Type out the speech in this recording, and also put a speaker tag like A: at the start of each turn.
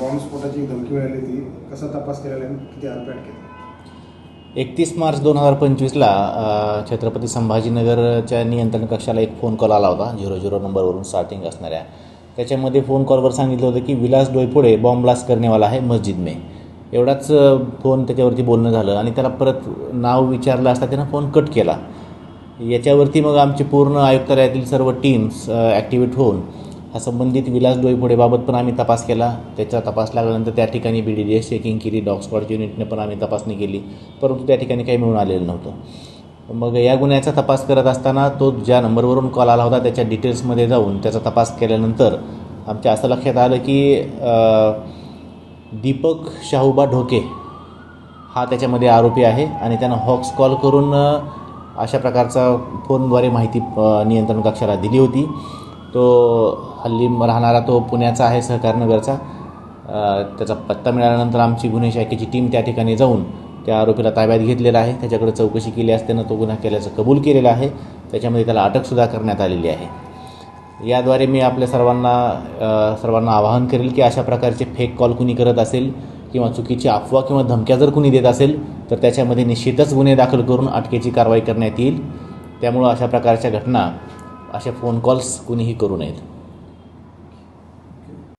A: बॉम्बस्फोटाची धमकी मिळाली होती. कसा तपास केलेला किती
B: एकतीस मार्च दोन हजार पंचवीसला छत्रपती संभाजीनगरच्या नियंत्रण कक्षाला एक फोन कॉल आला होता. झिरो झिरो नंबरवरून स्टार्टिंग असणाऱ्या. त्याच्यामध्ये फोन कॉलवर सांगितलं होतं की विलास डोयपुडे बॉम्ब ब्लास्ट करनेवाला आहे मस्जिद में. एवढाच फोन त्याच्यावरती बोलणं झालं आणि त्याला परत नाव विचारलं असता त्यानं फोन कट केला. याच्यावरती मग आमची पूर्ण आयुक्तालयातील सर्व टीम्स ॲक्टिवेट होऊन हा संबंधित विलास डोईफोडेबाबत पण आम्ही तपास केला. त्याचा तपास लागल्यानंतर त्या ठिकाणी B D D S checking केली. डॉग स्क्वॉडच्या युनिटने पण आम्ही तपासणी केली. परंतु त्या ठिकाणी काही मिळून आलेलं नव्हतं. मग या गुन्ह्याचा तपास करत असताना तो ज्या नंबरवरून कॉल आला होता त्याच्या डिटेल्समध्ये जाऊन त्याचा तपास केल्यानंतर आमच्या असं लक्षात आलं की दीपक शाहूबा ढोके हा त्याच्यामध्ये आरोपी आहे आणि त्यानं हॉक्स कॉल करून अशा प्रकारचा फोनद्वारे माहिती नियंत्रण कक्षाला दिली होती. तो हल्ली राहणारा तो पुण्याचा आहे सहकारनगरचा त्याचा पत्ता मिळाल्यानंतर आमची गुन्हे शाखेची टीम त्या ठिकाणी जाऊन त्या आरोपीला ताब्यात घेतलेला आहे. त्याच्याकडे चौकशी केली असताना तो गुन्हा केल्याचं कबूल केलेला आहे. त्याच्यामध्ये त्याला अटकसुद्धा करण्यात आलेली आहे. याद्वारे मी आपल्या सर्वांना सर्वांना आवाहन करेल की अशा प्रकारचे फेक कॉल कुणी करत असेल किंवा चुकीची अफवा किंवा धमक्या जर कुणी देत असेल तर त्याच्यामध्ये निश्चितच गुन्हे दाखल करून अटकेची कारवाई करण्यात येईल. त्यामुळं अशा प्रकारच्या घटना अशा फोन कॉल्स कुणीही करू नयेत.